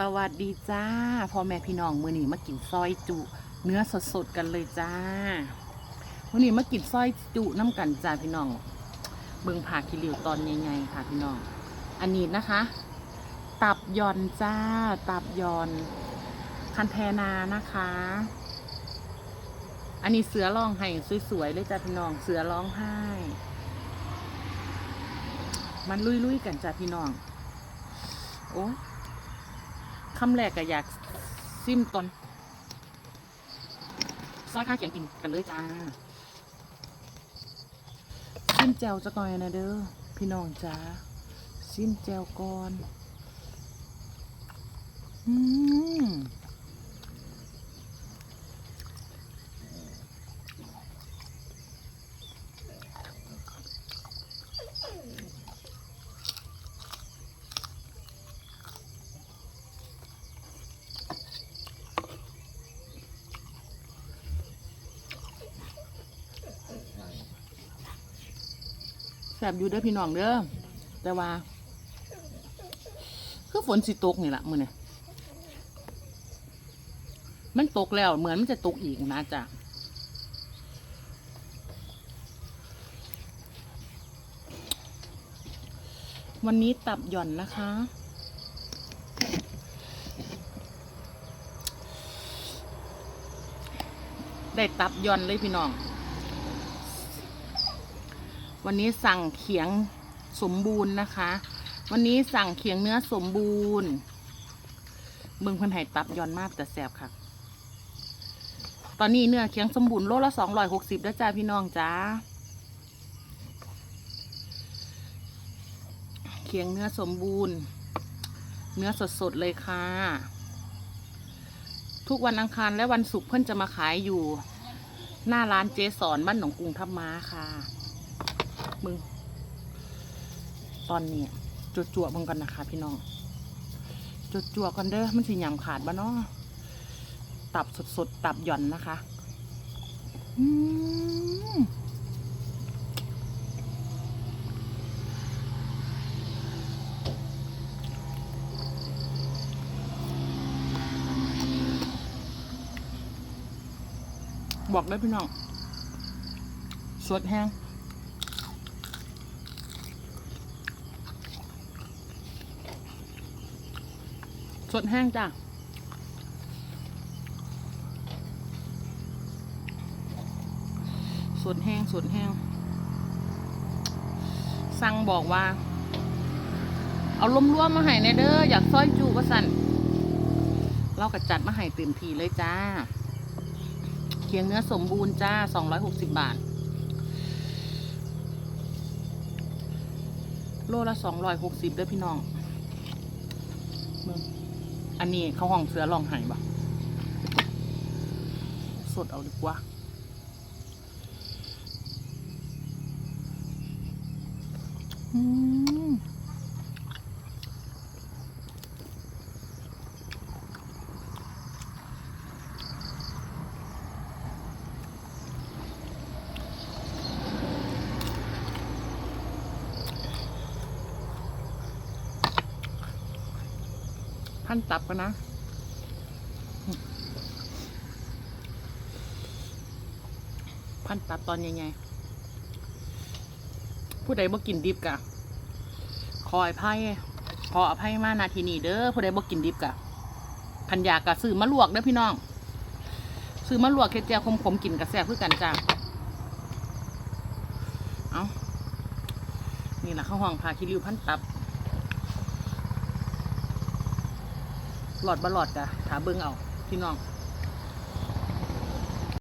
สวัสดีจ้าพ่อแม่พี่น้องมื้อนี้มากินซอยจุ เนื้อสดๆกันเลยจ้ามื้อนี้มากินซอยจุน้ำกันจ้าพี่น้อง เบิ่งผ่าคิริวตอนใหญ่ๆค่ะพี่น้อง อันนี้นะคะ ตับยอนจ้า ตับยอนคันแทนานะคะ อันนี้เสือร้องไห้สวยๆเลยจ้าพี่น้องเสือร้องไห้ มันลุยๆกันจ้าพี่น้อง โอ้ คำแรกก็อยากซิมตอนซอยข้าวเขียงกินกันเลยจ้าซิมแจวจะก่อยนะเด้อพี่น้องจ้าซิมแจวก่อน อืม แสบอยู่เด้อพี่น้องเด้อแต่ว่า คือฝนสิตกนี่แหละมือเนี่ยมันตกแล้วเหมือนมันจะตกอีกนะจ๊ะวันนี้ตับหย่อนนะคะ ได้ตับหย่อนเลยพี่น้อง วันนี้สั่งเขียงสมบูรณ์นะคะ วันนี้สั่งเขียงเนื้อสมบูรณ์เบิ่งเพิ่นให้ตับย่อนมากแต่แสบค่ะ ตอนนี้เนื้อเขียงสมบูรณ์โลละสองร้อยหกสิบแล้วจ้าพี่น้องจ้าเขียงเนื้อสมบูรณ์ เนื้อสดๆเลยค่ะ ทุกวันอังคารและวันศุกร์เพิ่นจะมาขายอยู่ หน้าร้านเจสอนบ้านหนองกรุงทับม้าค่ะ มึง ตอนนี้จวดจั่วมึงกันนะคะ พี่น้องจวดจั่วกันเด้อมันสิหยำขาดบ้านาะตับสดๆ ตับหย่อนนะคะบอกได้พี่น้องสดแห้ง สดแห้งจ้ะสดแห้งสดแห้ง สั่งบอกว่า เอาล้มร่วมมาให้ในเด้ออยากซอยจูว่าสั่นเราก็จัดมาให้เต็มทีเลยจ้า เคียงเนื้อสมบูรณ์จ้าสองร้อยหกสิบบาท โลละสองร้อยหกสิบเด้อพี่น้องเบิ่ง อันนี้เขาห้องเสือลองไห้บ่สดเอาดีกว่าอืม พันตับกันนะพันตับตอนใหญ่ๆผู้ใดบ่กินดิบกะขออภัยขออภัยมานาทีนี้เด้อผู้ใดบ่กินดิบกะพันยากะซื้อมาลวกเด้อพี่น้อง ซื้อมาลวกเค็เจียวขมกินกระแซ่บเพื่อกันจ้าเอานี่แหละข้าวห้องพาคิริวพันตับ หลอดบะหลอดกะถาเบิ้งเอาพี่น้อง